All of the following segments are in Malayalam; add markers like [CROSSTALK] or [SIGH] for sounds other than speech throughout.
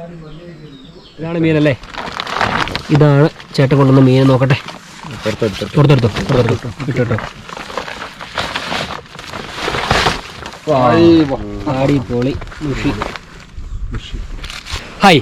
ഇതാണ് മീനല്ലേ? ഇതാണ് ചേട്ടൻ കൊണ്ടുവന്ന മീൻ നോക്കട്ടെ. പുറത്തെടുത്തോ പുറത്തെടുത്തോ ഇട്ടോ അടിപൊളി മുഷി. ഹായ്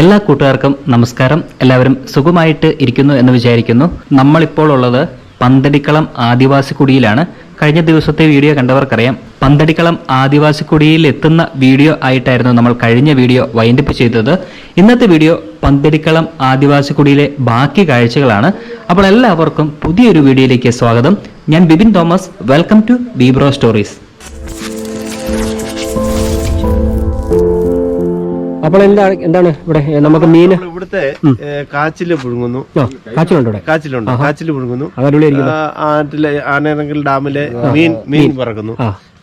എല്ലാ കൂട്ടുകാർക്കും നമസ്കാരം. എല്ലാവരും സുഖമായിട്ട് ഇരിക്കുന്നു എന്ന് വിചാരിക്കുന്നു. നമ്മളിപ്പോൾ ഉള്ളത് പന്തടിക്കളം ആദിവാസി കുടിയിലാണ് കഴിഞ്ഞ ദിവസത്തെ വീഡിയോ കണ്ടവർക്കറിയാം. പന്തടിക്കളം ആദിവാസി കുടിയിൽ എത്തുന്ന വീഡിയോ ആയിട്ടായിരുന്നു നമ്മൾ കഴിഞ്ഞ വീഡിയോ വൈൻഡപ്പ് ചെയ്തത്. ഇന്നത്തെ വീഡിയോ പന്തടിക്കളം ആദിവാസി കുടിയിലെ ബാക്കി കാഴ്ചകളാണ്. അപ്പോൾ എല്ലാവർക്കും പുതിയൊരു വീഡിയോയിലേക്ക് സ്വാഗതം. ഞാൻ Bibin Thomas. Welcome to Bibro stories അപ്പോൾ എന്താണ് എന്താണ് ഇവിടെ നമുക്ക് മീൻ ഇവിടുത്തെ കാച്ചിൽ പുഴുങ്ങുന്നു. കാച്ചിലുണ്ട് ഇവിടെ? കാച്ചിലുണ്ട്. കാച്ചിൽ പുഴുങ്ങുന്നു. ആറ്റിലെ ഡാമിലെ മീൻ മീൻ പറക്കുന്നു.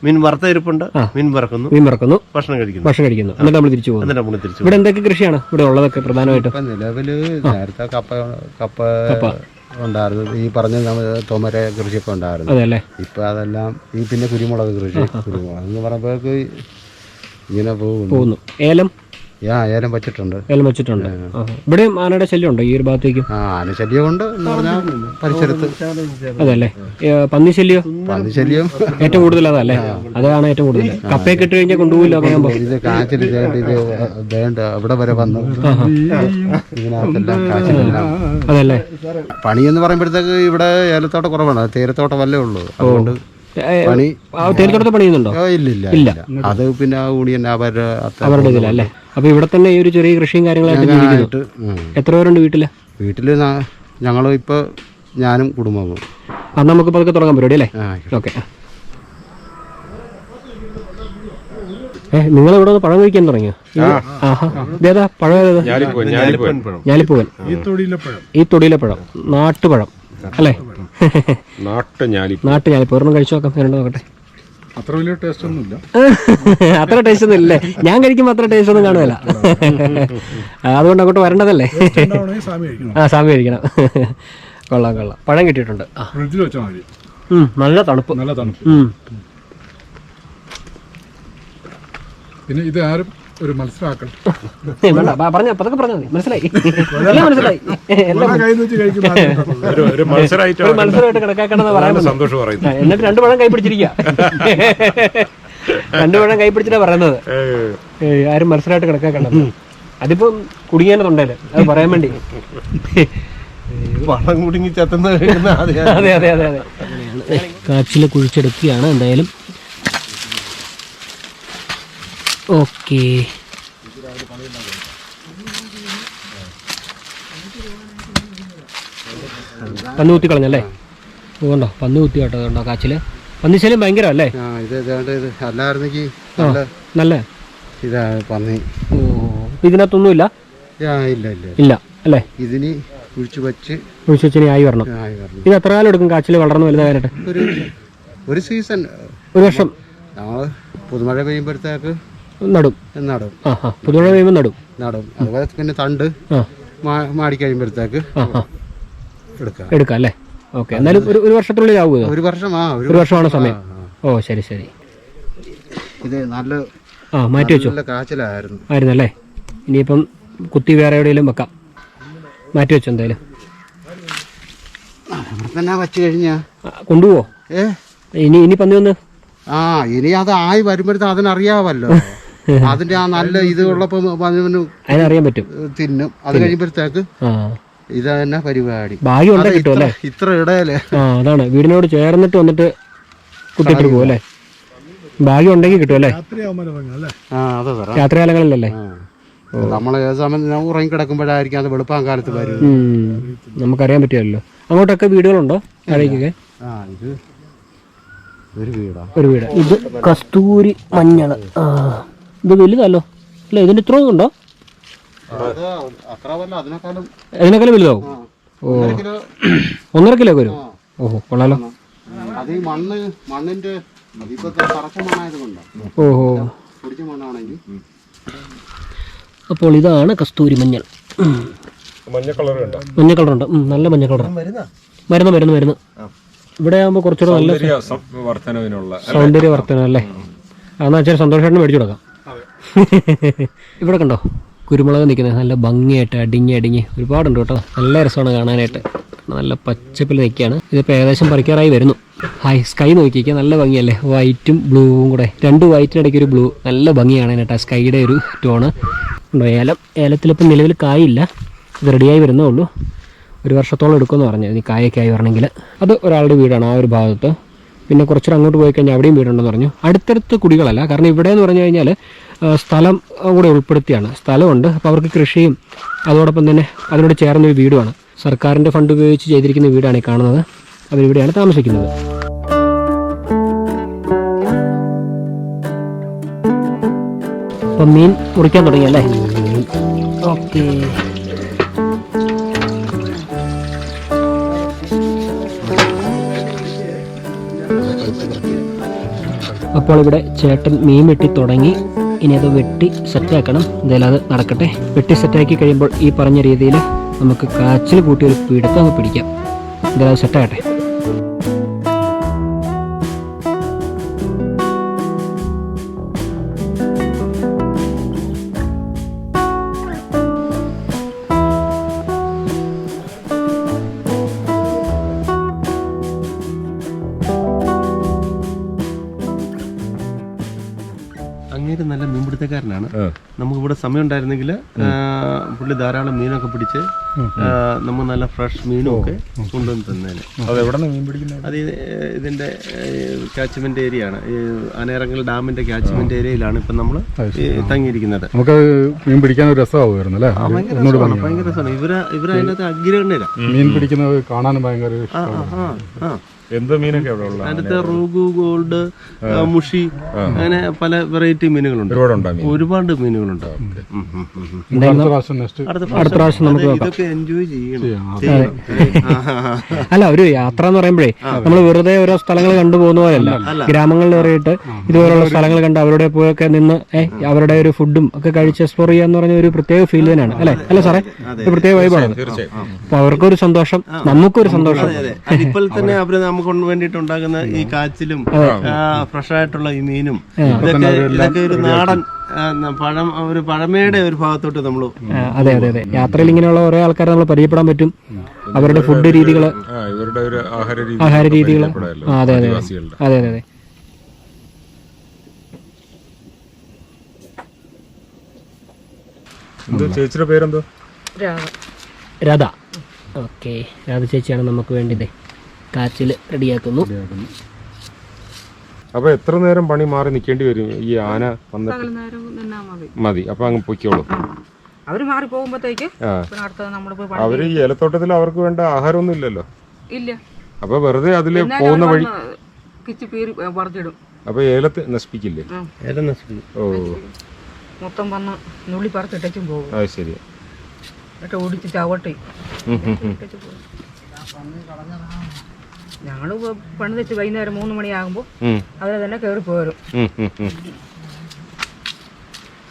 മീൻ വറുത്ത ഇരിപ്പുണ്ട് മീൻ പറക്കുന്നു മീൻ മറക്കുന്നു ഭക്ഷണം കഴിക്കുന്നു. ഭക്ഷണം കഴിക്കുന്നു. എന്നിട്ട് നമ്മൾ തിരിച്ചു പോകുന്നു. എന്നിട്ട് നമ്മൾ തിരിച്ചു ഇവിടെ എന്തൊക്കെ കൃഷിയാണ് ഇവിടെ ഉള്ളതൊക്കെ പ്രധാനമായിട്ടും? ഇപ്പൊ നിലവിൽ നേരത്തെ കപ്പ കപ്പ ഉണ്ടായിരുന്നു. ഈ പറഞ്ഞ നമ്മ തൊമര കൃഷിയൊക്കെ ഉണ്ടായിരുന്നു. അതെ അല്ലേ? ഇപ്പൊ അതെല്ലാം ഈ പിന്നെ കുരുമുളക് കൃഷി കുരുമുളക് എന്ന് പറയുമ്പോഴേക്ക് ഇങ്ങനെ പോകുന്നു. പോകുന്നു. ഏലം? ആയാലും പറ്റിട്ടുണ്ട് ഏലം വെച്ചിട്ടുണ്ട്. ഇവിടെയും ആനയുടെ ശല്യം ഉണ്ടോ ഈ ഒരു ഭാഗത്തേക്ക്? ആന ശല്യം ഉണ്ട് പരിസരത്ത്. അതല്ലേ? പന്നി ശല്യം? പന്നി ശല്യം. ഏറ്റവും കൂടുതൽ അതല്ലേ? അതാണ് ഏറ്റവും കൂടുതൽ. കപ്പയൊക്കെ ഇട്ട് കഴിഞ്ഞാൽ കൊണ്ടുപോകില്ല ഇത് കാച്ചിൽ ഇതായിട്ട് ഇത് വേണ്ട അവിടെ വരെ വന്നു. ഇതിനകത്തെല്ലാം കാച്ചിലെല്ലാം. അതല്ലേ? പണി എന്ന് പറയുമ്പോഴത്തേക്ക് ഇവിടെ ഏലത്തോട്ടം കുറവാണ്. തേരത്തോട്ടം വല്ലേ ഉള്ളൂ. അതുകൊണ്ട് പണി തേരത്തോട്ടത്ത് പണി ചെയ്യുന്നുണ്ടോ ഓ, ഇല്ല ഇല്ല അത് പിന്നെ ആ ഊണിയൻ അവരുടെ അവരുടെ ഇതിലല്ലേ അപ്പൊ ഇവിടെ തന്നെ ഈ ഒരു ചെറിയ കൃഷിയും കാര്യങ്ങളായിട്ട് ജീവിക്കുന്നു എത്ര പേരുണ്ട് വീട്ടിൽ? വീട്ടിൽ ഞങ്ങൾ ഇപ്പൊ ഞാനും കുടുംബവും. അന്ന് നമുക്ക് പതുക്കെ തുടങ്ങാൻ പരിപാടി അല്ലേ? ഓക്കെ. ഏ നിങ്ങൾ ഇവിടെ നിന്ന് പഴം കഴിക്കാൻ തുടങ്ങിയോ? ആഹാ. ഇതേതാ? പഴം ഏതാ? ഞാലിപ്പൂവൻ ഈ തൊടിയിലെ പഴം. നാട്ടുപഴം. അല്ലേ? നാട്ടു ഞാലിപ്പൂർ കഴിച്ചു നോക്കാം. നോക്കട്ടെ. അത്ര വലിയ ടേസ്റ്റ് ഒന്നുമില്ല. [LAUGHS] അത്ര ടേസ്റ്റ് ഒന്നും ഇല്ലേ. ഞാൻ കഴിക്കുമ്പോൾ അത്ര ടേസ്റ്റ് ഒന്നും കാണുമല്ല [LAUGHS] അതുകൊണ്ട് അങ്ങോട്ട് വരേണ്ടതല്ലേ? ആ സ്വാമി കഴിക്കണം. [LAUGHS] കൊള്ളാം കൊള്ളാം. പഴം കിട്ടിയിട്ടുണ്ട്. ഫ്രിഡ്ജിൽ വെച്ചാൽ മതി. നല്ല തണുപ്പ്. നല്ല തണുപ്പ്. പിന്നെ ഇത് ആരും ഒരു പറഞ്ഞ പതൊക്കെ പറഞ്ഞാൽ മതി. മനസ്സിലായി. എല്ലാം എല്ലാം മത്സരമായിട്ട് കണക്കാക്കണമെന്ന് പറയാൻ സന്തോഷം പറയുന്നു എന്നിട്ട് രണ്ടു പഴം കൈ പിടിച്ചിരിക്കുക രണ്ടു പഴം കൈ പിടിച്ചിട്ടാ പറയുന്നത്. ആരും മത്സരമായിട്ട് കണക്കാക്കണ്ടത് അതിപ്പം കുടുങ്ങിയാനതുണ്ടല്ലേ അത് പറയാൻ വേണ്ടി. വളം കുടുങ്ങി ചത്തുന്ന അതെ അതെ അതെ അതെ. കാച്ചിൽ കുഴിച്ചെടുക്കുകയാണ് എന്തായാലും. ഓക്കെ. പന്നി കുത്തി കളഞ്ഞല്ലേ? പോകണ്ടോ പന്നി കുത്തി കേട്ടോ കാച്ചിൽ കാച്ചിൽ. പന്നിശല്യം ഭയങ്കര അല്ലേ അല്ലായിരുന്നെങ്കിൽ നല്ല ഇതാ പന്നി. ഓ ഇപ്പൊ ഇതിനകത്തൊന്നുമില്ല ഇല്ല ഇല്ല ഇല്ല. അല്ലേ? ഇതിന് കുഴിച്ചു വച്ച് കുഴിച്ചുവെച്ചിനി ആയി വരണം. ആയി വരണം. ഇത് എത്ര കാലം എടുക്കും കാച്ചിൽ വളർന്നു വലുതായിട്ട് ഒരു ഒരു സീസൺ. ഒരു വർഷം. ഞങ്ങൾ പുതുമഴ പെയ്യുമ്പോഴത്തേക്ക് നടും. നടും. പുതുമഴ പെയ്യുമ്പോൾ നടും. നടും. അതുപോലെ പിന്നെ തണ്ട് ആ. മാടി കഴിയുമ്പോഴത്തേക്ക് ആ ആ എടുക്കാം എടുക്കാം അല്ലേ? ഓക്കെ. എന്നാലും ഒരു ഒരു വർഷത്തിനുള്ളിൽ ആവുമോ ഒരു വർഷം ആ ഒരു വർഷമാണ് സമയം. ഓ ശരി ശരി. ഇത് നല്ല ആ മാറ്റി വെച്ചു? നല്ല കാച്ചിലായിരുന്നു. ആയിരുന്നല്ലേ? ഇനിയിപ്പം കുത്തി വേറെ എവിടെയെങ്കിലും വെക്കാം. മാറ്റി വെച്ചു എന്തായാലും? തന്നെ വച്ച് കഴിഞ്ഞാ. കൊണ്ടുപോവോ? ഏ? ഇനി ഇനി പന്നി വന്ന്? ആ ഇനി അത് ആയി വരുമ്പോഴത്തെ അതിനറിയാവല്ലോ. [LAUGHS] അതിന്റെ ആ നല്ല ഇത് ഉള്ളപ്പോ അതിന് അതിനറിയാൻ പറ്റും. തിന്നും. അത് കഴിയുമ്പോഴത്തേക്ക് ഇത് തന്നെ പരിപാടി. ഭാഗ്യം കിട്ടും ഇത്ര അല്ലേ? ഇത്ര ഇടയല്ലേ? ആ അതാണ്. വീടിനോട് ചേർന്നിട്ട് വന്നിട്ട് കുട്ടിട്ട് പോകും അല്ലേ ഭാഗ്യം ഉണ്ടെങ്കിൽ കിട്ടും അല്ലേ? ആ അതെ സാറേ. രാത്രികാലങ്ങളിലല്ലേ? നമ്മളെ ഏത് സമയം ഞാൻ ഉറങ്ങി കിടക്കുമ്പോഴായിരിക്കും അത് വെളുപ്പാൻ കാലത്ത് വരും നമുക്കറിയാൻ പറ്റിയല്ലോ അങ്ങോട്ടൊക്കെ വീടുകളുണ്ടോ താഴേക്കൊക്കെ ഒരു വീടാ. ഒരു വീട്. ഇത് കസ്തൂരി മഞ്ഞൾ. ആ. ഇത് വലുതല്ലോ? അല്ല ഇതിന് ഇത്ര ഉണ്ടോ? അതിനേക്കാളും വലുതാവും? ഓ. ഒന്നര കിലോ. വരും? ഓഹോ കൊള്ളാലോ. അത് ഈ മണ്ണ് മണ്ണിന്റെ അതിപ്പോ തറച്ച മണ്ണായത് ഓഹോ. അപ്പോൾ ഇതാണ് കസ്തൂരി മഞ്ഞൾ. മഞ്ഞ കളർ കണ്ടോ? മഞ്ഞ കളറുണ്ട്. നല്ല മഞ്ഞ കളർ മരുന്ന് മരുന്ന് മരുന്ന് ഇവിടെ ആകുമ്പോൾ കുറച്ചുകൂടെ നല്ല സൗന്ദര്യ വർധന അല്ലേ എന്നാ വെച്ചാൽ സന്തോഷമായിട്ട് മേടിച്ചു കൊടുക്കാം. [LAUGHS] ഇവിടെ കണ്ടോ? കുരുമുളക് നിൽക്കുന്നത് നല്ല ഭംഗിയായിട്ട് അടിങ്ങി അടിങ്ങി ഒരുപാടുണ്ട് കേട്ടോ. നല്ല രസമാണ് കാണാനായിട്ട്. നല്ല പച്ചപ്പിൽ നിൽക്കുകയാണ്. ഇതിപ്പോൾ ഏകദേശം പറിക്കാറായി വരുന്നു. ഹായ് സ്കൈ നോക്കിയിരിക്കുക നല്ല ഭംഗിയല്ലേ? വൈറ്റും ബ്ലൂവും കൂടെ. രണ്ട് വൈറ്റിനിടയ്ക്ക് ഒരു ബ്ലൂ നല്ല ഭംഗിയാണ് കേട്ടോ. സ്കൈയുടെ ഒരു ടോണ് ഉണ്ടോ? ഏലം ഏലത്തിലിപ്പം നിലവിൽ കായില്ല ഇത് റെഡിയായി വരുന്നേ ഉള്ളൂ. ഒരു വർഷത്തോളം എടുക്കുമെന്ന് പറഞ്ഞു ഇനി കായൊക്കെ ആയി വരണമെങ്കിൽ അത് ഒരാളുടെ വീടാണ് ആ ഒരു ഭാഗത്ത്. പിന്നെ കുറച്ചുകൂടെ അങ്ങോട്ട് പോയി കഴിഞ്ഞാൽ അവിടെയും വീടുണ്ടെന്ന് പറഞ്ഞു. അടുത്തടുത്ത് കുടികളല്ല. കാരണം ഇവിടെ എന്ന് പറഞ്ഞു കഴിഞ്ഞാൽ സ്ഥലം കൂടെ ഉൾപ്പെടുത്തിയാണ്. സ്ഥലമുണ്ട്. അപ്പോൾ അവർക്ക് കൃഷിയും അതോടൊപ്പം തന്നെ അതിനോട് ചേർന്ന ഒരു വീടുമാണ്. സർക്കാരിന്റെ ഫണ്ട് ഉപയോഗിച്ച് ചെയ്തിരിക്കുന്ന വീടാണ് ഈ കാണുന്നത്. അവരിവിടെയാണ് താമസിക്കുന്നത്. അപ്പം മീൻ മുറിക്കാൻ തുടങ്ങി അല്ലേ? ഓക്കെ. അപ്പോൾ ഇവിടെ ചേട്ടൻ മീൻ വെട്ടി തുടങ്ങി. ഇനി അത് വെട്ടി സെറ്റാക്കണം എന്തായാലും അത് നടക്കട്ടെ. വെട്ടി സെറ്റാക്കി കഴിയുമ്പോൾ ഈ പറഞ്ഞ രീതിയിൽ നമുക്ക് കാച്ചിൽ കൂട്ടി ഒരു പിടുത്തം പിടിക്കാം. എന്തായാലും അത് സെറ്റാകട്ടെ സമയം ഉണ്ടായിരുന്നെങ്കിൽ പുള്ളി ധാരാളം മീനൊക്കെ പിടിച്ച് നമ്മൾ നല്ല ഫ്രഷ് മീനും ഒക്കെ കൊണ്ടുവന്ന് തന്നേനെ. മീൻ പിടിക്കുന്നത്? അത് ഇതിന്റെ കാച്ച്മെന്റ് ഏരിയ ആണ് ഈ ഡാമിന്റെ കാച്ച്മെന്റ് ഏരിയയിലാണ് ഇപ്പൊ നമ്മൾ തങ്ങിയിരിക്കുന്നത്. നമുക്ക് മീൻ പിടിക്കാൻ ഒരു രസമാവുമായിരുന്നു അല്ലേ? ഭയങ്കര രസമാണ് ഇവർ ഇവരതിനകത്ത് അഗ്രഹണ്യരാ മീൻ പിടിക്കുന്നത് കാണാനും ഭയങ്കര എന്ത് മീനൊക്കെ അവിടെ അതിനകത്ത് റൂഗു ഗോൾഡ് മുഷി അങ്ങനെ പല വെറൈറ്റി മീനുകളുണ്ട്. ഒരുപാട് മീനുകളുണ്ട്. അടുത്ത പ്രാവശ്യം അടുത്ത നമുക്ക്. ഇതൊക്കെ എൻജോയ് ചെയ്യണം. [LAUGHS] അല്ല ഒരു യാത്ര എന്ന് പറയുമ്പോഴേ നമ്മൾ വെറുതെ ഓരോ സ്ഥലങ്ങൾ കണ്ടു പോകുന്ന പോലെയല്ല. ഗ്രാമങ്ങളിൽ കയറിയിട്ട് ഇതുപോലുള്ള സ്ഥലങ്ങൾ കണ്ട് അവരുടെ പോയൊക്കെ നിന്ന് അവരുടെ ഒരു ഫുഡും ഒക്കെ കഴിച്ച് എക്സ്പ്ലോർ ചെയ്യാന്ന് പറഞ്ഞ ഒരു പ്രത്യേക ഫീൽ തന്നെയാണ്. അല്ലെ? അല്ല സാറേ? ഒരു പ്രത്യേക വൈബാണ് അപ്പൊ അവർക്കൊരു സന്തോഷം നമുക്കൊരു സന്തോഷം. ഇപ്പോൾ തന്നെ [LAUGHS] അവർ നമുക്ക് വേണ്ടിയിട്ട് ഉണ്ടാക്കുന്ന ഈ കാച്ചിലും ഫ്രഷ് ആയിട്ടുള്ള ഈ മീനും ഇതൊക്കെ ഇതൊക്കെ ഒരു നാടൻ പഴം ഒരു പഴമയുടെ ഒരു ഭാഗത്തോട്ട് നമ്മൾ അതെ അതെ അതെ. യാത്രയിൽ ഇങ്ങനെയുള്ള ഓരോ ആൾക്കാരെ നമ്മൾ പരിചയപ്പെടാൻ പറ്റും. അവരുടെ ഫുഡ് രീതികൾ ആ ഇവരുടെ ഒരു ആഹാര രീതി ആഹാര രീതികൾ. പരിചയപ്പെടാമല്ലോ, ആ, അതെ അതെ അതെ. അതെ ചേച്ചിയുടെ പേരെന്തോ? രഥ ഓക്കെ രാധ ചേച്ചിയാണ് നമുക്ക് വേണ്ടിയത് കാച്ചിൽ റെഡിയാക്കുന്നു. അപ്പൊ എത്ര നേരം പണി മാറി നിൽക്കേണ്ടി വരും? ഈ ആന വന്നിട്ട്? നിന്നാ മതി. അപ്പൊ അങ്ങ് പൊയ്ക്കോളൂ. അവർ മാറി പോകുമ്പോഴത്തേക്ക് അവർ ഈ ഏലത്തോട്ടത്തിൽ അവർക്ക് വേണ്ട ആഹാരമൊന്നും ഇല്ലല്ലോ? ഇല്ല. അപ്പൊ വെറുതെ അതിൽ പോകുന്ന വഴി വന്ന് കിച്ച് പേര് പറിച്ചിടും. അപ്പൊ ഏലത്തെ നശിപ്പിക്കില്ലേ? ഓ. മൊത്തം വന്ന് നുള്ളി പറിച്ചിട്ടും പോകും. അത് ശരി. ഓടിച്ച് ചവട്ടി. ഞങ്ങൾ പണി വെച്ച് വൈകുന്നേരം മൂന്ന് മണിയാകുമ്പോൾ ഉം, അവരെ തന്നെ കയറി പോരും.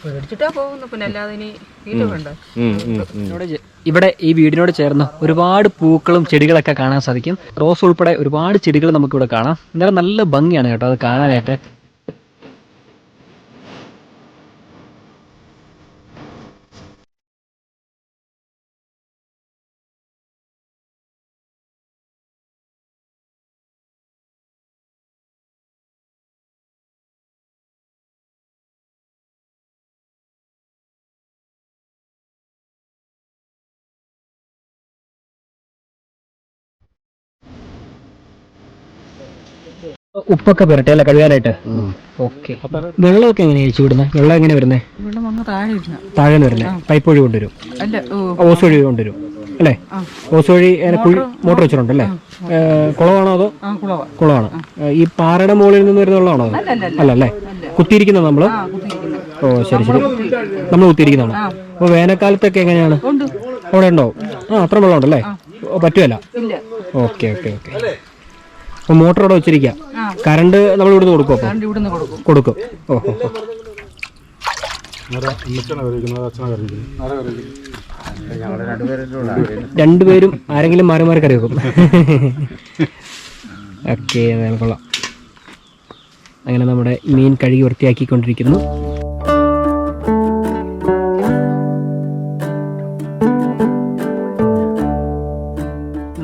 പേടിച്ചിട്ടാ പോകുന്നു പിന്നെ അല്ലാതെ ഇനി. ഇവിടെ ഇവിടെ ഈ വീടിനോട് ചേർന്ന് ഒരുപാട് പൂക്കളും ചെടികളൊക്കെ കാണാൻ സാധിക്കും. റോസ് ഉൾപ്പെടെ ഒരുപാട് ചെടികൾ നമുക്കിവിടെ കാണാം. നല്ല ഭംഗിയാണ് കേട്ടോ അത് കാണാനായിട്ട്. ഉപ്പൊക്കെ പുരട്ടെ അല്ലെ കഴുകാനായിട്ട്? ഓക്കെ. വെള്ളമൊക്കെ എങ്ങനെയാണ് അഴിച്ചു വിടുന്നത് വെള്ളം എങ്ങനെ വരുന്നത് താഴെ വരുന്നേ താഴെ നിന്ന് വരുന്നത് പൈപ്പ് വഴി കൊണ്ടുവരും. ഓസ് വഴി കൊണ്ടുവരും. അല്ലേ? ഓസ് വഴി അതിനെ കുഴി മോട്ടർ വെച്ചിട്ടുണ്ട് അല്ലേ? കുളമാണോ അതോ? ആ കുളവ. കുളമാണ് ഈ പാറയുടെ മുകളിൽ നിന്ന് വരുന്ന വെള്ളമാണോ അത്? അല്ല അല്ലേ? കുത്തിയിരിക്കുന്ന നമ്മൾ? ഓ ശരി ശരി. നമ്മൾ കുത്തിയിരിക്കുന്നതാണ്? അപ്പൊ വേനൽക്കാലത്തൊക്കെ എങ്ങനെയാണ്? അവിടെ ഉണ്ടോ? ആ അത്ര വെള്ളം ഉണ്ടല്ലേ പറ്റുമല്ല ഓക്കെ ഓക്കെ ഓക്കെ. അപ്പൊ മോട്ടർ അവിടെ വെച്ചിരിക്കാം. കറണ്ട് നമ്മൾ ഇവിടുന്ന് കൊടുക്കും. കൊടുക്കും. രണ്ടുപേരും ആരെങ്കിലും മാറി മാറി കറി വെക്കും ഓക്കെ കൊള്ളാം. അങ്ങനെ നമ്മുടെ മീൻ കഴുകി വൃത്തിയാക്കിക്കൊണ്ടിരിക്കുന്നു.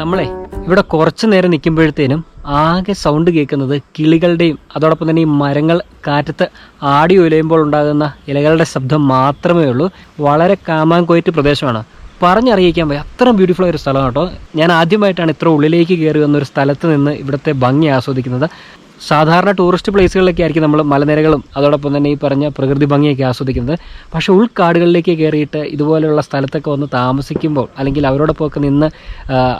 നമ്മളെ ഇവിടെ കുറച്ചു നേരം നിൽക്കുമ്പോഴത്തേനും ആകെ സൗണ്ട് കേൾക്കുന്നത് കിളികളുടെയും അതോടൊപ്പം തന്നെ ഈ മരങ്ങൾ കാറ്റത്ത് ആടി ഉലയുമ്പോൾ ഉണ്ടാകുന്ന ഇലകളുടെ ശബ്ദം മാത്രമേ ഉള്ളൂ. വളരെ കാമാങ്കോയറ്റ് പ്രദേശമാണ്. പറഞ്ഞറിയിക്കാൻ പോയി അത്ര ബ്യൂട്ടിഫുൾ ഒരു സ്ഥലമാണ് കേട്ടോ. ഞാൻ ആദ്യമായിട്ടാണ് ഇത്ര ഉള്ളിലേക്ക് കയറി വന്ന ഒരു സ്ഥലത്ത് നിന്ന് ഇവിടുത്തെ ഭംഗി ആസ്വദിക്കുന്നത്. സാധാരണ ടൂറിസ്റ്റ് പ്ലേസുകളിലൊക്കെ ആയിരിക്കും നമ്മൾ മലനിരകളും അതോടൊപ്പം തന്നെ ഈ പറഞ്ഞ പ്രകൃതി ഭംഗിയൊക്കെ ആസ്വദിക്കുന്നത്. പക്ഷേ ഉൾക്കാടുകളിലേക്ക് കയറിയിട്ട് ഇതുപോലെയുള്ള സ്ഥലത്തൊക്കെ വന്ന് താമസിക്കുമ്പോൾ അല്ലെങ്കിൽ അവരോടൊപ്പമൊക്കെ നിന്ന്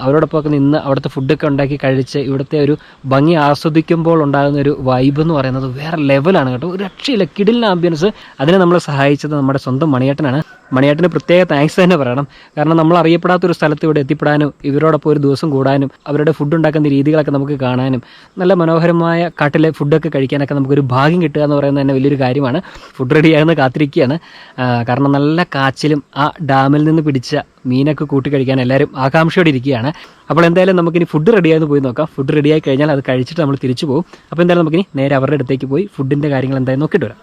അവരോടൊപ്പം അവരോടൊപ്പമൊക്കെ നിന്ന് അവിടുത്തെ ഫുഡൊക്കെ ഉണ്ടാക്കി കഴിച്ച് ഇവിടുത്തെ ഒരു ഭംഗി ആസ്വദിക്കുമ്പോൾ ഉണ്ടാകുന്ന ഒരു വൈബ് എന്ന് പറയുന്നത് വേറെ ലെവലാണ് കേട്ടോ. ഒരു രക്ഷയില്ല. കിടിലിന് ആംബിയൻസ് അതിനെ നമ്മളെ സഹായിച്ചത് നമ്മുടെ സ്വന്തം മണിയേട്ടനാണ്. മണിയേട്ടന് പ്രത്യേക താങ്ക്സ് തന്നെ പറയണം. കാരണം നമ്മൾ അറിയപ്പെടാത്ത ഒരു സ്ഥലത്ത് ഇവിടെ എത്തിപ്പെടാനും ഇവരോടൊപ്പം ഒരു ദിവസം കൂടാനും അവരുടെ ഫുഡ് ഉണ്ടാക്കുന്ന രീതികളൊക്കെ നമുക്ക് കാണാനും നല്ല മനോഹരമായ കാട്ടിലെ ഫുഡൊക്കെ കഴിക്കാനൊക്കെ നമുക്കൊരു ഭാഗ്യം കിട്ടുക എന്ന് പറയുന്നത് തന്നെ വലിയൊരു കാര്യമാണ്. ഫുഡ് റെഡിയാകുന്ന കാത്തിരിക്കുകയാണ്. കാരണം നല്ല കാച്ചിലും ആ ഡാമിൽ നിന്ന് പിടിച്ച മീനൊക്കെ കൂട്ടി കഴിക്കാൻ എല്ലാവരും ആകാംക്ഷയോടെ ഇരിക്കുകയാണ്. അപ്പോൾ എന്തായാലും നമുക്കിനി ഫുഡ് റെഡിയായെന്ന് പോയി നോക്കാം. ഫുഡ് റെഡിയായി കഴിഞ്ഞാൽ അത് കഴിച്ചിട്ട് നമ്മൾ തിരിച്ചു പോകും. അപ്പോൾ എന്തായാലും നമുക്കിനി നേരെ അവരുടെ അടുത്തേക്ക് പോയി ഫുഡിന്റെ കാര്യങ്ങൾ എന്തായാലും നോക്കിയിട്ട് വരാം.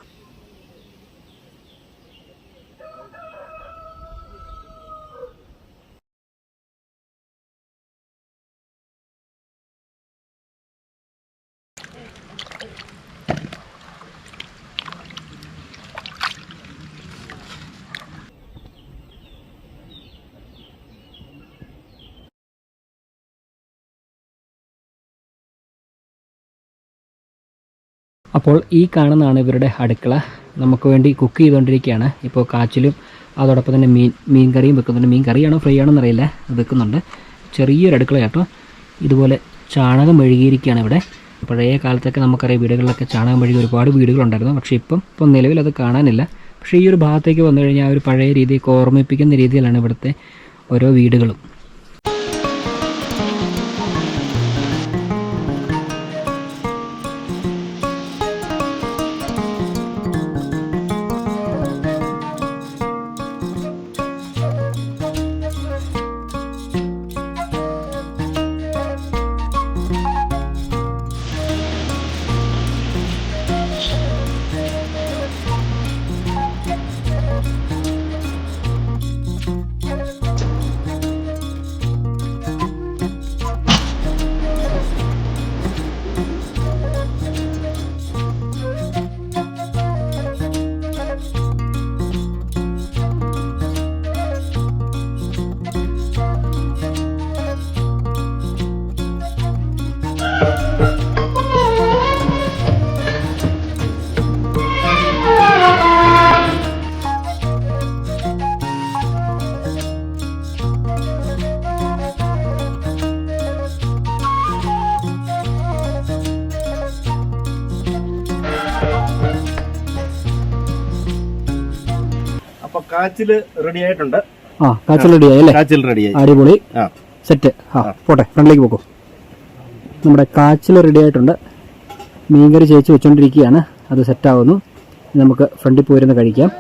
അപ്പോൾ ഈ കാണുന്നതാണ് ഇവരുടെ അടുക്കള. നമുക്ക് വേണ്ടി കുക്ക് ചെയ്തുകൊണ്ടിരിക്കുകയാണ്. ഇപ്പോൾ കാച്ചിലും അതോടൊപ്പം തന്നെ മീൻ മീൻ കറിയും വെക്കുന്നുണ്ട്. മീൻ കറിയാണോ ഫ്രൈ ആണോ എന്നറിയില്ല. വെക്കുന്നുണ്ട്. ചെറിയൊരു അടുക്കള കേട്ടോ. ഇതുപോലെ ചാണകം മെഴുകിയിരിക്കുകയാണ് ഇവിടെ. പഴയ കാലത്തൊക്കെ നമുക്കറിയാം വീടുകളിലൊക്കെ ചാണകം മെഴുകി ഒരുപാട് വീടുകളുണ്ടായിരുന്നു. പക്ഷേ ഇപ്പം ഇപ്പം നിലവിൽ അത് കാണാനില്ല. പക്ഷേ ഈ ഒരു ഭാഗത്തേക്ക് വന്നു കഴിഞ്ഞാൽ ആ ഒരു പഴയ രീതിയൊക്കെ ഓർമ്മിപ്പിക്കുന്ന രീതിയിലാണ് ഇവിടുത്തെ ഓരോ വീടുകളും. കാച്ചിൽ റെഡി ആയിട്ടുണ്ട്. ആ കാച്ചിൽ ആയി അല്ലേ? കാച്ചിൽ റെഡിയായി അടിപൊളി. ആ. സെറ്റ് ആ പോട്ടെ ഫ്രണ്ടിലേക്ക് പോക്കോ. നമ്മുടെ കാച്ചിൽ റെഡി ആയിട്ടുണ്ട്. മീൻകറി ചേച്ചി വെച്ചുകൊണ്ടിരിക്കുകയാണ് അത് സെറ്റാവുന്നു ആവുന്നു. നമുക്ക് ഫ്രണ്ടിൽ പോയിരുന്ന് കഴിക്കാം.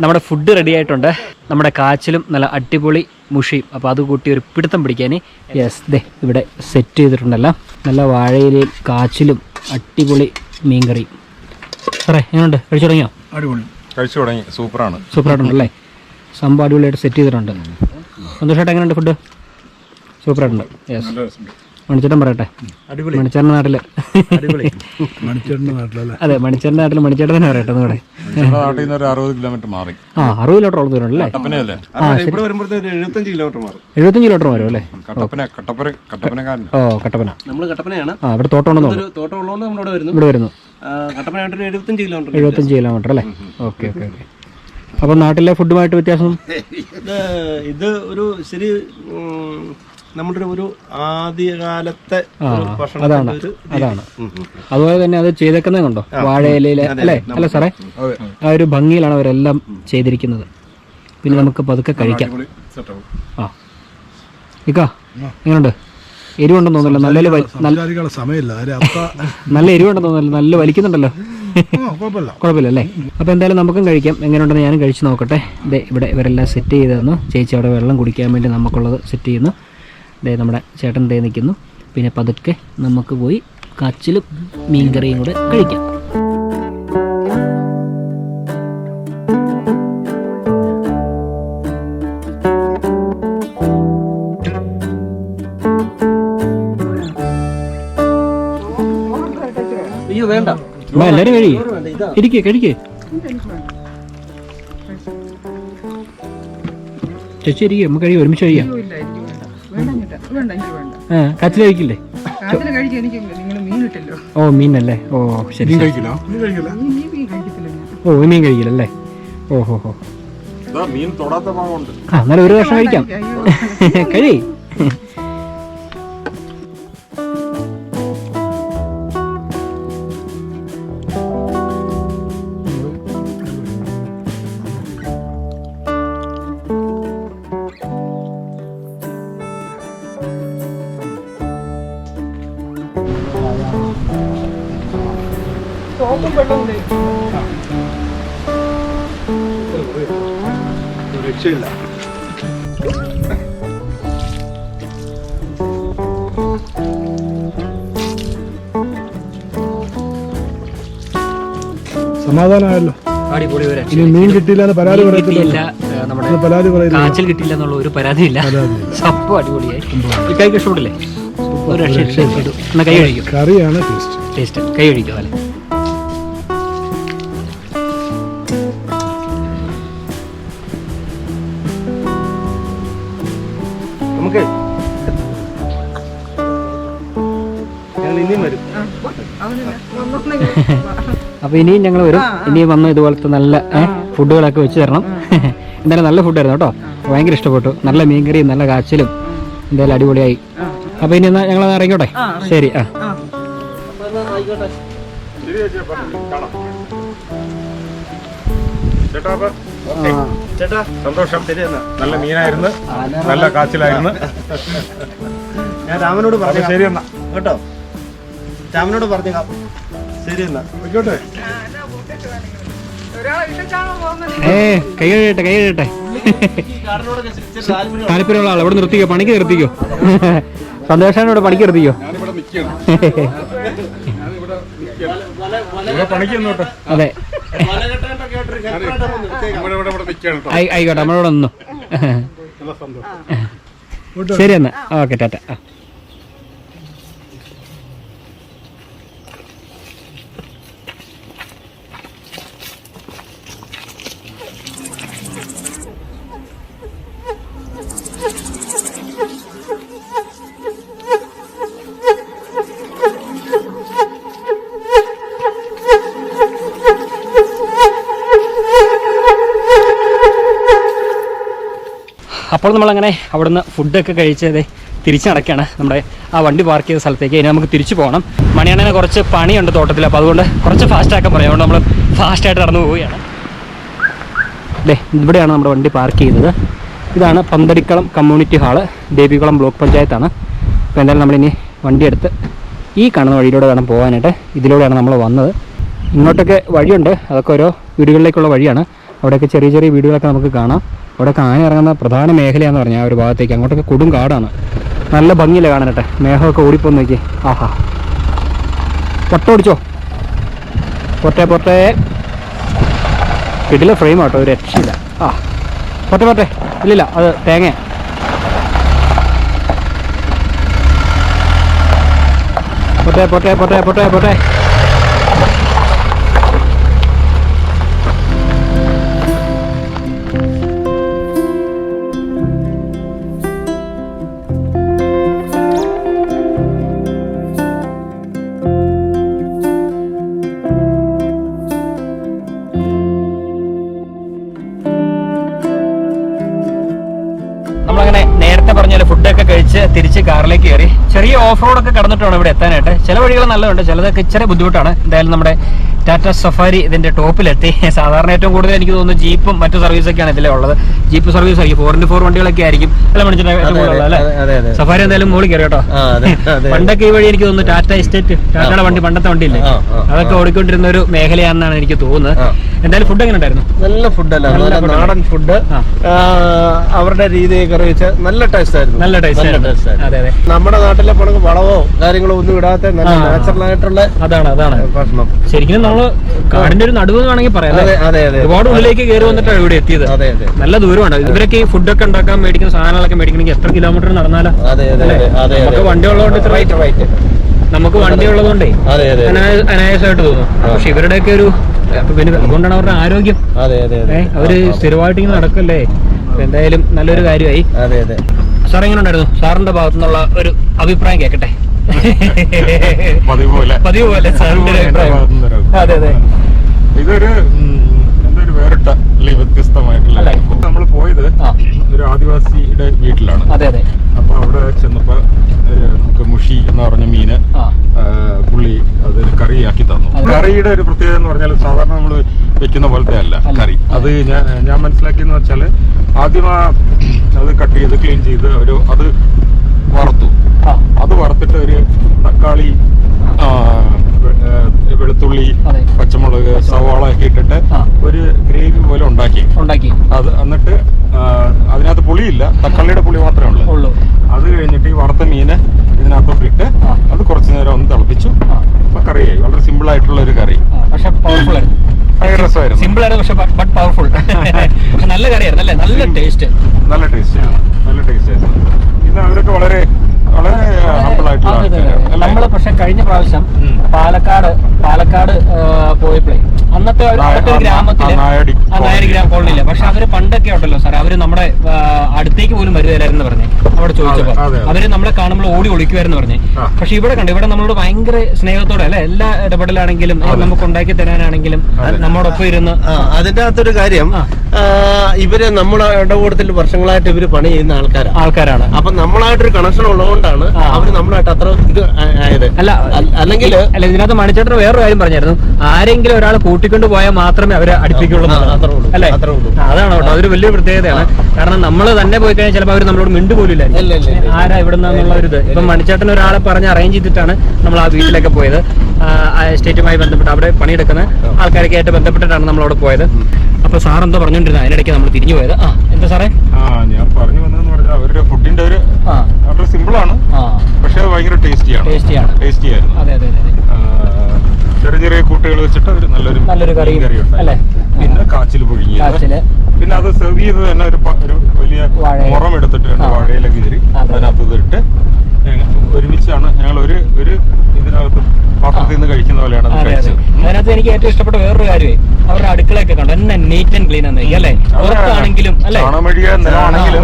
നമ്മുടെ ഫുഡ് റെഡി ആയിട്ടുണ്ട്. നമ്മുടെ കാച്ചിലും നല്ല അടിപൊളി മുഷിയും അപ്പോൾ അത് കൂട്ടി ഒരു പിടുത്തം പിടിക്കാൻ യെസ് ദേ ഇവിടെ സെറ്റ് ചെയ്തിട്ടുണ്ടല്ലോ. നല്ല വാഴയിലയും കാച്ചിലും അടിപൊളി മീൻകറി. സാറേ എങ്ങനെയുണ്ട്? കഴിച്ചു തുടങ്ങിയോ? അടിപൊളി. കഴിച്ചു തുടങ്ങി. സൂപ്പറാണ്. സൂപ്പറായിട്ടുണ്ടല്ലേ? സംഭവം അടിപൊളിയായിട്ട് സെറ്റ് ചെയ്തിട്ടുണ്ട്. സന്തോഷമായിട്ട് എങ്ങനെയുണ്ട് ഫുഡ് സൂപ്പറായിട്ടുണ്ട്. യെസ് മണിച്ചേട്ടൻ പറയട്ടെ. മണിച്ചേട്ടന്റെ നാട്ടിൽ. അതെ മണിച്ചേട്ടന്റെ നാട്ടിൽ മണിച്ചേട്ടൻ തന്നെ പറയട്ടെ ഒന്നുകൂടെ. നാട്ടിൽ നിന്ന് ഒരു അറുപത് കിലോമീറ്റർ മാറി. ആ അറുപത് കിലോമീറ്റർ ദൂരം അല്ലേ എഴുപത്തഞ്ച് കിലോമീറ്റർ മാറും. എഴുപത്തഞ്ച് കിലോമീറ്റർ വരും അല്ലേ? കട്ടപ്പന കട്ടപ്പന കട്ടപ്പനക്കാരൻ ഓ കട്ടപ്പന. നമ്മൾ കട്ടപ്പനയാണ്. ആ ഇവിടെ തോട്ടം ഉണ്ടെന്ന് തോന്നുന്നു. ഒരു തോട്ടം ഉള്ളതുകൊണ്ട് നമ്മൾ ഇവിടെ വരുന്നു. ഇവിടെ വരുന്നു. കട്ടപ്പനയായിട്ട് എഴുപത്തഞ്ച് കിലോമീറ്റർ എഴുപത്തഞ്ച് കിലോമീറ്റർ അല്ലേ? Okay okay okay. അപ്പൊ നാട്ടിലെ ഫുഡുമായിട്ട് വ്യത്യാസം? ഇത് ഒരു ശരി നമ്മുടെ ഒരു ആദ്യകാലത്തെ അതാണ് ഉം. അതുപോലെ തന്നെ അത് ചെയ്തേക്കുന്നത് കണ്ടോ? വാഴയിലയിലെ അല്ലേ? അല്ല സാറേ? ആ ഒരു ഭംഗിയിലാണ് അവരെല്ലാം ചെയ്തിരിക്കുന്നത്. പിന്നെ നമുക്ക് പതുക്കെ കഴിക്കാം. ആ. ഇക്കാ എങ്ങനെയുണ്ട് എരിവുണ്ടെന്ന് തോന്നുന്നില്ല. നല്ല സമയമില്ല. നല്ല എരിവുണ്ടെന്ന് തോന്നുന്നില്ല. നല്ല വലിക്കുന്നുണ്ടല്ലോ. കുഴപ്പമില്ല. അല്ലേ? അപ്പോൾ എന്തായാലും നമുക്കും കഴിക്കാം. എങ്ങനെയുണ്ടെന്ന് ഞാനും കഴിച്ചു നോക്കട്ടെ. ദേ ഇവിടെ ഇവരെല്ലാം സെറ്റ് ചെയ്തെന്ന് തന്നു ചേച്ചി അവിടെ വെള്ളം കുടിക്കാൻ വേണ്ടി നമുക്കുള്ളത് സെറ്റ് ചെയ്യുന്നു. ദേ നമ്മുടെ ചേട്ടൻ ദേ നിൽക്കുന്നു. പിന്നെ പതുക്കെ നമുക്ക് പോയി കച്ചിലും മീൻകറിയും കൂടെ കഴിക്കാം. വേണ്ട. എല്ലാരും ഇരിക്കേ കഴിക്കേ. ചേച്ചി ഇരിക്കേ നമുക്ക് കഴിയും ഒരുമിച്ച് കഴിയാം കച്ചിൽ കഴിക്കില്ലേ? നിങ്ങൾ മീൻ ഇട്ടല്ലോ ഓ മീനല്ലേ? ഓ ശരി ഓ മീൻ കഴിക്കില്ലല്ലേ? ഓ ഹോ ഹോ. ആ എന്നാലും ഒരു വർഷം കഴിക്കാം. കഴി. സമാധാനമായല്ലോ ഇനി മീൻ കിട്ടിയില്ല എന്ന് പരാതി പറയത്തില്ല പരാതി പറയില്ല കിട്ടിയില്ല എന്നുള്ള ഒരു പരാതിയില്ല. സംഭവം അടിപൊളിയായി. ഈ കൈക്ക് ഇഷ്ടപ്പെട്ടില്ലേ? ഒരു രക്ഷ ഇഷ്ടപ്പെട്ടു എന്നാ കൈ കഴിക്കും. കറിയാണ് ടേസ്റ്റ് ടേസ്റ്റ് കൈ കഴിക്കും അല്ലേ? നമുക്ക് ഞങ്ങൾ ഇനിയും വരും. [LAUGHS] അവനില്ല വന്നോണെങ്കിൽ അപ്പൊ ഇനിയും ഞങ്ങൾ വരും. ഇനിയും വന്ന് ഇതുപോലത്തെ നല്ല ഫുഡുകളൊക്കെ വെച്ച് തരണം. [LAUGHS] എന്തായാലും നല്ല ഫുഡായിരുന്നു കേട്ടോ. ഭയങ്കര ഇഷ്ടപ്പെട്ടു. നല്ല മീൻകറിയും നല്ല കാച്ചിലും എന്തായാലും അടിപൊളിയായി. അപ്പൊ ഇനി ഞങ്ങൾ ഇറങ്ങിക്കോട്ടെ? ശരി ആ. ചേട്ടാ സന്തോഷം. നല്ല മീനായിരുന്നു. നല്ല കാച്ചിലായിരുന്നു. ഞാൻ രാമനോട് പറഞ്ഞു ശരി എന്നാ. കേട്ടോ? രാമനോട് പറഞ്ഞേക്കാം ശരി എന്നാ ആയിക്കോട്ടെ ഏ കൈ കഴിയട്ടെ കൈ കഴിയട്ടെ താല്പര്യമുള്ള ആൾ ഇവിടെ നിർത്തിക്കോ പണിക്ക് നിർത്തിക്കോ. സന്തോഷാണ് ഇവിടെ പണിക്ക് നിർത്തിക്കോ അതെ. ആയിക്കോട്ടെ നമ്മളോട് നിന്നു. ശരി എന്നാ ഓക്കെ ടാറ്റ. അപ്പോൾ നമ്മളങ്ങനെ അവിടുന്ന് ഫുഡൊക്കെ കഴിച്ചത് തിരിച്ചടക്കാണ് നമ്മുടെ ആ വണ്ടി പാർക്ക് ചെയ്ത സ്ഥലത്തേക്ക്. ഇനി നമുക്ക് തിരിച്ചു പോകണം മണിയണ്ണനെ കുറച്ച് പണിയുണ്ട് തോട്ടത്തിൽ. അപ്പോൾ അതുകൊണ്ട് കുറച്ച് ഫാസ്റ്റാക്കാൻ പറയാം. അതുകൊണ്ട് നമ്മൾ ഫാസ്റ്റായിട്ട് നടന്നു പോവുകയാണ്. അല്ലേ ഇവിടെയാണ് നമ്മുടെ വണ്ടി പാർക്ക് ചെയ്തത്. ഇതാണ് Panthadikkalam community hall Devikulam block പഞ്ചായത്താണ്. അപ്പോൾ എന്തായാലും നമ്മളിനി വണ്ടിയെടുത്ത് ഈ കാണുന്ന വഴിയിലൂടെ വേണം പോകാനായിട്ട്. ഇതിലൂടെയാണ് നമ്മൾ വന്നത്. ഇങ്ങോട്ടൊക്കെ വഴിയുണ്ട്. അതൊക്കെ ഓരോ വീടുകളിലേക്കുള്ള വഴിയാണ്. അവിടെയൊക്കെ ചെറിയ ചെറിയ വീടുകളൊക്കെ നമുക്ക് കാണാം. അവിടെ ആന ഇറങ്ങുന്ന പ്രധാന മേഖലയാന്ന് പറഞ്ഞാൽ ആ ഒരു ഭാഗത്തേക്ക്. അങ്ങോട്ടൊക്കെ കൊടും കാടാണ്. നല്ല ഭംഗിയില്ല കാണാനട്ടെ മേഘമൊക്കെ ഓടിപ്പോന്ന് നോക്കി ആഹാ. പൊട്ടോടിച്ചോ പൊട്ടേ പൊട്ടേ. കിട്ടില്ല ഫ്രെയിം ആട്ടോ ഒരു രക്ഷയില്ല. ആ. പൊട്ടെ പൊട്ടെ. ഇല്ലില്ല അത് തേങ്ങ. പൊട്ടെ പൊട്ടെ പൊട്ടെ പൊട്ടെ പൊട്ടെ. ഓഫ് റോഡൊക്കെ കടന്നിട്ട് വേണം ഇവിടെ എത്താനായിട്ട്. ചില വഴികൾ നല്ലതുണ്ട് ചിലതൊക്കെ ഇച്ചിരി ബുദ്ധിമുട്ടാണ്. എന്തായാലും നമ്മുടെ ടാറ്റ സഫാരി ഇതിന്റെ ടോപ്പിലെത്തി. സാധാരണ ഏറ്റവും കൂടുതൽ എനിക്ക് തോന്നുന്നു ജീപ്പും മറ്റു സർവീസൊക്കെയാണ് ഇതിലെ ഉള്ളത്. ജീപ്പ് സർവീസ് ആയിരിക്കും. ഫോർ ഇന്റു ഫോർ വണ്ടികളൊക്കെ ആയിരിക്കും. അല്ല മണിച്ചിട്ട്. സഫാരി എന്തായാലും മുകളിൽ കയറി കേട്ടോ. പണ്ടൊക്കെ ഈ വഴി എനിക്ക് തോന്നുന്നു ടാറ്റ എസ്റ്റേറ്റ് ടാറ്റയുടെ വണ്ടി പണ്ടത്തെ വണ്ടിയില്ലേ? അതൊക്കെ ഓടിക്കൊണ്ടിരുന്ന ഒരു മേഖലയാണെന്നാണ് എനിക്ക് തോന്നുന്നത്. എന്തായാലും ഫുഡ് എങ്ങനെ ഉണ്ടായിരുന്നു? നല്ല ഫുഡല്ല നല്ല നല്ല നാടൻ ഫുഡ്. അവരുടെ രീതിയൊക്കെ അറിയിച്ച് നല്ല ടേസ്റ്റ് ആയിരുന്നു. നല്ല ടേസ്റ്റ് അതെ അതെ. നമ്മുടെ നാട്ടിലെ പണക്ക് വളവോ കാര്യങ്ങളോ ഒന്നും ഇടാത്ത നല്ല. നാച്ചുറൽ ആയിട്ടുള്ള അതാണ് അതാണ്. ഭക്ഷണം. ശരിക്കും നമ്മൾ കാടിന്റെ ഒരു നടുവ് വേണമെങ്കിൽ പറയാം അതെ അതെ അതെ. ഒരുപാട് ഉള്ളിലേക്ക് കയറി വന്നിട്ടാണ് ഇവിടെ എത്തിയത്. അതെ അതെ. നല്ല ദൂരമാണ്. ഇവരൊക്കെ ഈ ഫുഡൊക്കെ ഉണ്ടാക്കാൻ മേടിക്കുന്ന സാധനങ്ങളൊക്കെ മേടിക്കണമെങ്കിൽ എത്ര കിലോമീറ്റർ നടന്നാലോ? അതെ അതെ അതെ. വണ്ടി ഉള്ളതുകൊണ്ട് ഇത്ര റൈറ്റ് റൈറ്റ്. നമുക്ക് വണ്ടി ഉള്ളതുകൊണ്ടേ അനായാസമായിട്ട് തോന്നും. പക്ഷെ ഇവരുടെയൊക്കെ ഒരു പിന്നെ അതുകൊണ്ടാണ് അവരുടെ ആരോഗ്യം. അതെ അതെ അതെ. അവർ സ്ഥിരമായിട്ട് ഇങ്ങനെ നടക്കല്ലേ? എന്തായാലും നല്ലൊരു കാര്യമായി. അതെ അതെ. സാർ എങ്ങനെ ഉണ്ടായിരുന്നു? സാറിന്റെ ഭാഗത്തു നിന്നുള്ള ഒരു അഭിപ്രായം കേൾക്കട്ടെ പതിവ് പോലെ സാറിന്റെ അഭിപ്രായം. അതെ അതെ. ഇതൊരു എന്തൊരു വേറിട്ട അല്ലെങ്കിൽ വ്യത്യസ്തമായിട്ടുള്ള നമ്മൾ പോയത് ഒരു ആദിവാസിയുടെ വീട്ടിലാണ്. അതെ അതെ. അപ്പൊ അവിടെ ചെന്നപ്പോ ഒരു നമുക്ക് മുഷി എന്ന് പറഞ്ഞ മീന് പുള്ളി അത് കറിയാക്കി തന്നു. കറിയുടെ ഒരു പ്രത്യേകത എന്ന് പറഞ്ഞാൽ സാധാരണ നമ്മൾ വെക്കുന്ന പോലത്തെ അല്ല അല്ല. കറി. അത് ഞാൻ ഞാൻ മനസ്സിലാക്കിയെന്ന് വെച്ചാൽ ആദ്യം ആ അത് കട്ട് ചെയ്ത് ക്ലീൻ ചെയ്ത് ഒരു അത് വറുത്തു. അത് വറുത്തിട്ട് ഒരു തക്കാളി വെളുത്തുള്ളി പച്ചമുളക് സവാള ഒക്കെ ഇട്ടിട്ട് ഒരു ഗ്രേവി പോലെ ഉണ്ടാക്കി. ഉണ്ടാക്കി. അത് എന്നിട്ട് അതിനകത്ത് പുളിയില്ല. തക്കാളിയുടെ പുളി മാത്രമേ ഉള്ളൂ. അത് കഴിഞ്ഞിട്ട് ഈ വറുത്ത മീന് ഇതിനകത്തോട്ട് ഇട്ട് അത് കുറച്ച് നേരം ഒന്ന് തിളപ്പിച്ചു. അപ്പൊ കറിയായി വളരെ സിമ്പിൾ ആയിട്ടുള്ള ഒരു കറി. പക്ഷെ പവർഫുൾ ആയിരുന്നു. ഭയങ്കര രസമായിരുന്നു. സിമ്പിൾ ആയിരുന്നു പക്ഷെ ബട്ട് പവർഫുൾ നല്ല കറിയായിരുന്നു അല്ലേ? നല്ല ടേസ്റ്റ് നല്ല ടേസ്റ്റ് നല്ല ടേസ്റ്റ് ആയിരുന്നു. പിന്നെ അവരൊക്കെ വളരെ നമ്മൾ പക്ഷെ കഴിഞ്ഞ പ്രാവശ്യം പാലക്കാട് പാലക്കാട് പോയപ്പോഴേ അന്നത്തെ ഒരു- ഗ്രാമത്തിൽ നായരി ഗ്രാമ കോളനിയില്ല പക്ഷെ അവർ പണ്ടൊക്കെ ഉണ്ടല്ലോ സാർ അവർ നമ്മുടെ അടുത്തേക്ക് പോലും വരുവരായിരുന്നു പറഞ്ഞേ. അവിടെ ചോദിച്ചപ്പോ. അവർ നമ്മളെ കാണുമ്പോൾ ഓടി ഒളിക്കുമായിരുന്നു പറഞ്ഞു. പക്ഷെ ഇവിടെ കണ്ടു ഇവിടെ നമ്മളോട് ഭയങ്കര സ്നേഹത്തോടെ അല്ലെ? എല്ലാ ഇടപെടലാണെങ്കിലും നമുക്ക് ഉണ്ടാക്കി തരാനാണെങ്കിലും നമ്മോടൊപ്പം ഇരുന്ന് അതിന്റെ അകത്തൊരു കാര്യം ഇവർ നമ്മുടെ ഇടകൂടത്തിൽ വർഷങ്ങളായിട്ട് ഇവർ പണി ചെയ്യുന്ന ആൾക്കാരാണ് ആൾക്കാരാണ്. അപ്പൊ നമ്മളായിട്ടൊരു കണക്ഷൻ ഉള്ളതുകൊണ്ടാണ് ആ. അവർ നമ്മളായിട്ട് അത്ര ഇത് ആയത്. അല്ല അല്ലെങ്കിൽ അല്ല ഇതിനകത്ത് മണിച്ചേട്ടൻ വേറൊരു കാര്യം പറഞ്ഞായിരുന്നു. ആരെങ്കിലും ഒരാൾ കൂട്ടിക്കൊണ്ട് പോയാൽ മാത്രമേ അവരെ അടുപ്പിക്കുള്ളൂ ആ, അത്രേ ഉള്ളൂ. അല്ലേ? അത്രേ ഉള്ളൂ. അതാണ് കേട്ടോ. അതൊരു വലിയ പ്രത്യേകതയാണ്. കാരണം നമ്മൾ തന്നെ പോയി കഴിഞ്ഞാൽ ചിലപ്പോൾ അവർ നമ്മളോട് മിണ്ടു പോലില്ല. ആരാ ഇവിടെ നിന്നുള്ള ഒരു ഇത്? ഇപ്പം മണിച്ചേട്ടൻ ഒരാളെ പറഞ്ഞ് അറേഞ്ച് ചെയ്തിട്ടാണ് നമ്മൾ ആ വീട്ടിലൊക്കെ പോയത്. എസ്റ്റേറ്റുമായി ബന്ധപ്പെട്ട് അവിടെ പണിയെടുക്കുന്ന ആൾക്കാരൊക്കെ ആയിട്ട് ബന്ധപ്പെട്ടിട്ടാണ് നമ്മൾ അവിടെ പോയത് അപ്പൊ സാർ എന്തോ പറഞ്ഞോണ്ടിരുന്നത്. അതിനിടയ്ക്ക് നമ്മൾ തിരിഞ്ഞു പോയത്. ആ എന്താ സാറേ? ആ ഞാൻ പറഞ്ഞു വന്നതെന്ന് പറഞ്ഞാൽ അവരുടെ ഫുഡിന്റെ ഒരു വളരെ സിമ്പിൾ ആണ്. പക്ഷെ അത് ഭയങ്കര ടേസ്റ്റിയാണ്. ടേസ്റ്റിയാണ്. ടേസ്റ്റി ആയിരുന്നു അതെ അതെ ചെറിയ ചെറിയ കൂട്ടുകൾ വെച്ചിട്ട് ഒരു നല്ലൊരു നല്ലൊരു കറി കറി ഉണ്ടായി. പിന്നെ കാച്ചിൽ പുഴുങ്ങിയത്. പിന്നെ അത് സെർവ് ചെയ്തത് തന്നെ ഒരു ഒരു വലിയ മുറം എടുത്തിട്ട്. വാഴയില കീറി അതെ. അതിനകത്ത് ഇട്ട് ഒരുമിച്ചാണ് ഞങ്ങൾ ഒരു ഒരു ഇതിനകത്ത് പാത്രത്തിൽ നിന്ന് കഴിക്കുന്ന പോലെയാണ് അത് അതെ അതെ. അതിനകത്ത് എനിക്ക് ഏറ്റവും ഇഷ്ടപ്പെട്ട വേറൊരു കാര്യമേ അവരുടെ അടുക്കളയൊക്കെ കണ്ടു? എന്നെ നീറ്റ് ആൻഡ് ക്ലീൻ ആണെങ്കിലും അല്ലേ? പുറത്താണെങ്കിലും അല്ലേ? നിലമാണെങ്കിലും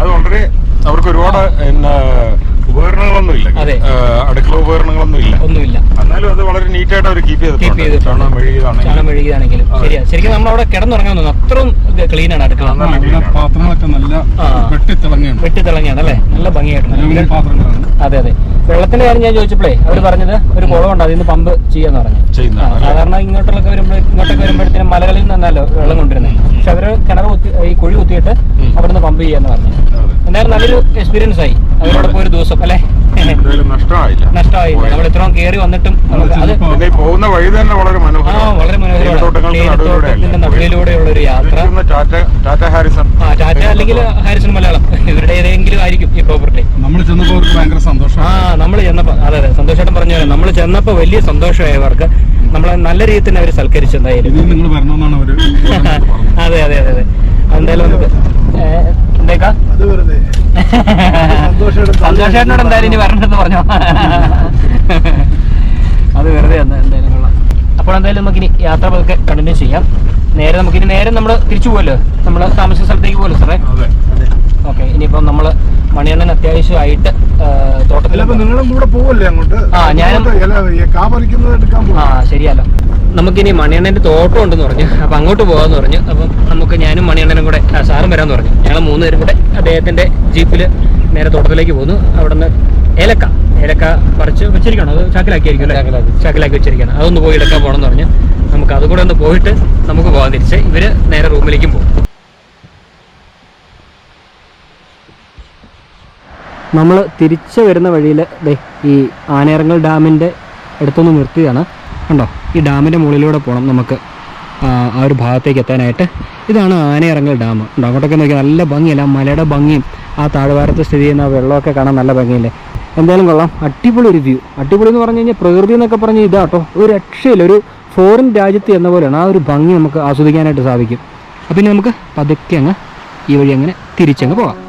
അത് വളരെ അവർക്ക് ഒരുപാട് ഉപകരണങ്ങളൊന്നും ഇല്ല അടുക്കള ഉപകരണങ്ങളൊന്നും ഇല്ല ഒന്നുമില്ല. എന്നാലും അത് വളരെ നീറ്റായിട്ട് അവർ കീപ്പ് Keep ചെയ്തിട്ടുണ്ട്. ചെയ്തിട്ടുണ്ട്. ചാണകം മെഴുകിയതാണെങ്കിലും മെഴുകിയതാണെങ്കിലും ശരിയാ. ശരിക്കും നമ്മൾ അവിടെ കിടന്നുറങ്ങാൻ തോന്നുന്നു അത്രയും ക്ലീൻ ആണ് അടുക്കള. പാത്രങ്ങളൊക്കെ നല്ല. വെട്ടിത്തിളങ്ങിയാണ് വെട്ടിത്തിളങ്ങിയാണ് അല്ലേ? നല്ല ഭംഗിയായിട്ടുണ്ട്. അതെ അതെ. വെള്ളത്തിന്റെ കാര്യം ഞാൻ ചോദിച്ചപ്പോഴേ അവർ പറഞ്ഞത് ഒരു കുളമുണ്ട് അതിൽ നിന്ന് പമ്പ് ചെയ്യാന്ന് പറഞ്ഞു. സാധാരണ ഇങ്ങോട്ടൊക്കെ വരുമ്പോൾ ഇങ്ങോട്ടൊക്കെ വരുമ്പോഴത്തേനും മലകളിൽ നിന്നല്ലോ വെള്ളം കൊണ്ടിരുന്നത് പക്ഷെ അവർ കിണർ കുത്തി ഈ കുഴി കുത്തിയിട്ട് അവിടുന്ന് പമ്പ് ചെയ്യാന്ന് പറഞ്ഞു. എന്തായാലും നല്ലൊരു എക്സ്പീരിയൻസ് ആയി. അവരോടൊപ്പം ഒരു ദിവസം അല്ലേ? നഷ്ടമായില്ല. നഷ്ടമായില്ല. നമ്മൾ ഇത്രയും കയറി വന്നിട്ടും നമുക്ക് പോകുന്ന വഴി തന്നെ വളരെ മനോഹരമാണ്. വളരെ മനോഹരമാണ്. നടുവിലൂടെയുള്ള ഒരു യാത്ര. ടാറ്റ ഹാരിസൺ. ആ ടാറ്റ അല്ലെങ്കിൽ ഹാരിസൺ മലയാളം. ഇവരുടെ ഏതെങ്കിലും ആയിരിക്കും ഈ പ്രോപ്പർട്ടി നമ്മൾ ചെന്നപ്പോൾ ഭയങ്കര സന്തോഷം ആ നമ്മൾ ചെന്നപ്പോ അതെ അതെ. സന്തോഷേട്ടൻ പറഞ്ഞ പോലെ നമ്മൾ ചെന്നപ്പോ വലിയ സന്തോഷമായി അവർക്ക് നമ്മളെ നല്ല രീതിയിൽ തന്നെ അവർ സൽക്കരിച്ചു എന്തായാലും ഇനി നിങ്ങൾ വരണമെന്നാണ് അവർ [LAUGHS] അതെ അതെ അതെ അതെ. എന്തായാലും [LAUGHS] സന്തോഷേട്ടനോട് എന്തായാലും ഇനി വരണ്ടെന്ന് പറഞ്ഞോ? [LAUGHS] അത് വെറുതെ എന്താ എന്തായാലും കൊള്ളാം. അപ്പോൾ എന്തായാലും നമുക്കിനി യാത്ര പതുക്കെ കണ്ടിന്യൂ ചെയ്യാം. നേരെ നമുക്കിനി നേരെ നമ്മൾ തിരിച്ചു പോകല്ലോ നമ്മൾ താമസ സ്ഥലത്തേക്ക് പോകല്ലോ സാറേ? ഓക്കെ ഇനിയിപ്പം നമ്മൾ മണിയണ്ണൻ അത്യാവശ്യമായിട്ട് തോട്ടത്തിൽ നിങ്ങളും കൂടെ പോവല്ലേ അങ്ങോട്ട്? ആ, ഞാൻ ആ ശരിയല്ലോ. നമുക്കിനി മണിയണ്ണന്റെ തോട്ടം ഉണ്ടെന്ന് പറഞ്ഞു. അപ്പം അങ്ങോട്ട് പോകാമെന്ന് പറഞ്ഞു. അപ്പം നമുക്ക് ഞാനും മണിയണ്ണനും കൂടെ സാറും വരാമെന്ന് പറഞ്ഞു. ഞങ്ങൾ മൂന്ന് പേരും കൂടെ അദ്ദേഹത്തിന്റെ ജീപ്പിൽ നേരെ തോട്ടത്തിലേക്ക് പോകുന്നു. അവിടുന്ന് ഏലക്ക ഏലക്ക പറിച്ച് വെച്ചിരിക്കണം അത് ചാക്കിലാക്കിയായിരിക്കും അല്ലേ? ചാക്കിലാക്കി വെച്ചിരിക്കണം അതൊന്ന് പോയി എടുക്കാൻ പോകണം എന്ന് പറഞ്ഞു. നമുക്ക് അതുകൂടെ ഒന്ന് പോയിട്ട് നമുക്ക് പോകാൻ തിരിച്ച് ഇവർ നേരെ റൂമിലേക്കും പോകും. നമ്മൾ തിരിച്ച് വരുന്ന വഴിയിൽ ഈ ആനയിറങ്ങൽ ഡാമിന്റെ അടുത്തൊന്ന് നിർത്തിയതാണ് കണ്ടോ? ഈ ഡാമിന്റെ മുകളിലൂടെ പോകണം നമുക്ക്. ആ ഒരു ഭാഗത്തേക്ക് എത്താനായിട്ട്. ഇതാണ് ആനയിറങ്ങൽ ഡാം. ഉണ്ടോ അങ്ങോട്ടൊക്കെ നോക്കിയാൽ നല്ല ഭംഗിയല്ല? മലയുടെ ഭംഗിയും ആ താഴ്വാരത്ത് സ്ഥിതി ചെയ്യുന്ന വെള്ളമൊക്കെ കാണാൻ നല്ല ഭംഗിയല്ലേ? എന്തായാലും കൊള്ളാം. അടിപൊളി ഒരു വ്യൂ. അടിപൊളി എന്ന് പറഞ്ഞു കഴിഞ്ഞാൽ പ്രകൃതി എന്നൊക്കെ പറഞ്ഞ് ഇതാട്ടോ ഒരു രക്ഷയില്ല. ഒരു ഫോറിൻ രാജ്യത്ത് എന്ന പോലെയാണ്. ആ ഒരു ഭംഗി നമുക്ക് ആസ്വദിക്കാനായിട്ട് സാധിക്കും. അപ്പം പിന്നെ നമുക്ക് പതുക്കെ അങ്ങ് ഈ വഴി അങ്ങനെ തിരിച്ചങ്ങ് പോകാം.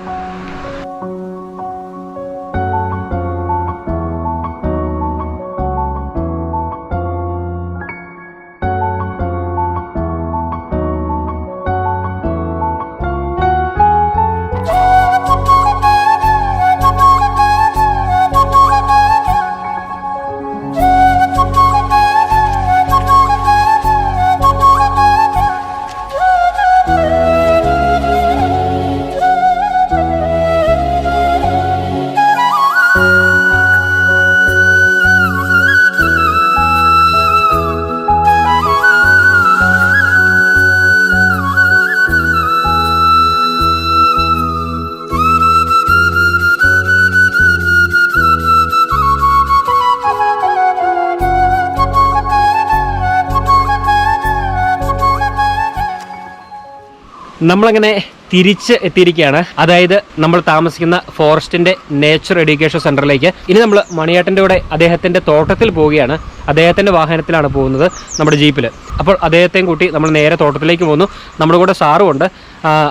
നമ്മളങ്ങനെ തിരിച്ച് എത്തിയിരിക്കുകയാണ്. അതായത് നമ്മൾ താമസിക്കുന്ന ഫോറസ്റ്റിന്റെ നേച്ചർ എഡ്യൂക്കേഷൻ സെന്ററിലേക്ക്. ഇനി നമ്മൾ മണിയാട്ടന്റെ കൂടെ അദ്ദേഹത്തിന്റെ തോട്ടത്തിൽ പോവുകയാണ്. അദ്ദേഹത്തിന്റെ വാഹനത്തിലാണ് പോകുന്നത് നമ്മുടെ ജീപ്പിൽ അപ്പോൾ അദ്ദേഹത്തെയും കൂട്ടി നമ്മൾ നേരെ തോട്ടത്തിലേക്ക് പോകുന്നു. നമ്മുടെ കൂടെ സാറും ഉണ്ട്.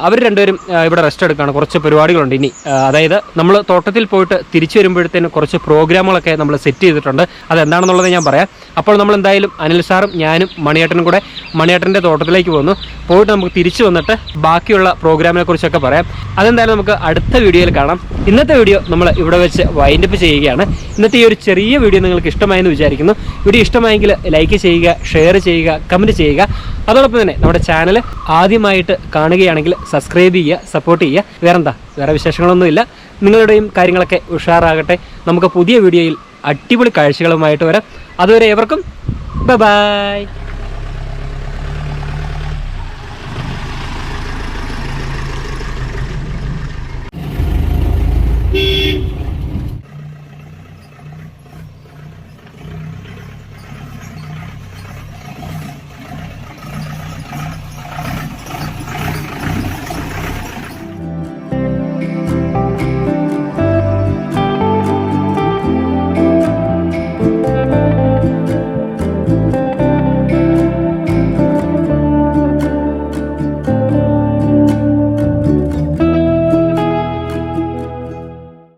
അവർ രണ്ടുപേരും ഇവിടെ റെസ്റ്റ് എടുക്കുകയാണ് കുറച്ച് പരിപാടികളുണ്ട് ഇനി. അതായത് നമ്മൾ തോട്ടത്തിൽ പോയിട്ട് തിരിച്ചു വരുമ്പോഴത്തേനും കുറച്ച് പ്രോഗ്രാമുകളൊക്കെ നമ്മൾ സെറ്റ് ചെയ്തിട്ടുണ്ട്. അതെന്താണെന്നുള്ളത് ഞാൻ പറയാം. അപ്പോൾ നമ്മൾ എന്തായാലും അനിൽ സാറും ഞാനും മണിയേട്ടനും കൂടെ മണിയേട്ടന്റെ തോട്ടത്തിലേക്ക് പോകുന്നു. പോയിട്ട് നമുക്ക് തിരിച്ചു വന്നിട്ട് ബാക്കിയുള്ള പ്രോഗ്രാമിനെ കുറിച്ചൊക്കെ പറയാം. അതെന്തായാലും നമുക്ക് അടുത്ത വീഡിയോയിൽ കാണാം. ഇന്നത്തെ വീഡിയോ നമ്മൾ ഇവിടെ വെച്ച് വൈൻഡപ്പ് ചെയ്യുകയാണ്. ഇന്നത്തെ ഈ ഒരു ചെറിയ വീഡിയോ നിങ്ങൾക്ക് ഇഷ്ടമായെന്ന് വിചാരിക്കുന്നു. വീഡിയോ ഇഷ്ടമായെങ്കിൽ ലൈക്ക് ചെയ്യുക ഷെയർ ചെയ്യുക കമന്റ് ചെയ്യുക. അതോടൊപ്പം തന്നെ നമ്മുടെ ചാനൽ ആദ്യമായിട്ട് കാണുകയാണെങ്കിൽ സബ്സ്ക്രൈബ് ചെയ്യുക സപ്പോർട്ട് ചെയ്യുക. വേറെന്താ? വേറെ വിശേഷങ്ങളൊന്നുമില്ല. നിങ്ങളുടെയും കാര്യങ്ങളൊക്കെ ഉഷാറാകട്ടെ. നമുക്ക് പുതിയ വീഡിയോയിൽ അടിപൊളി കാഴ്ചകളുമായിട്ട് വരാം. അതുവരെ ഏവർക്കും ബൈ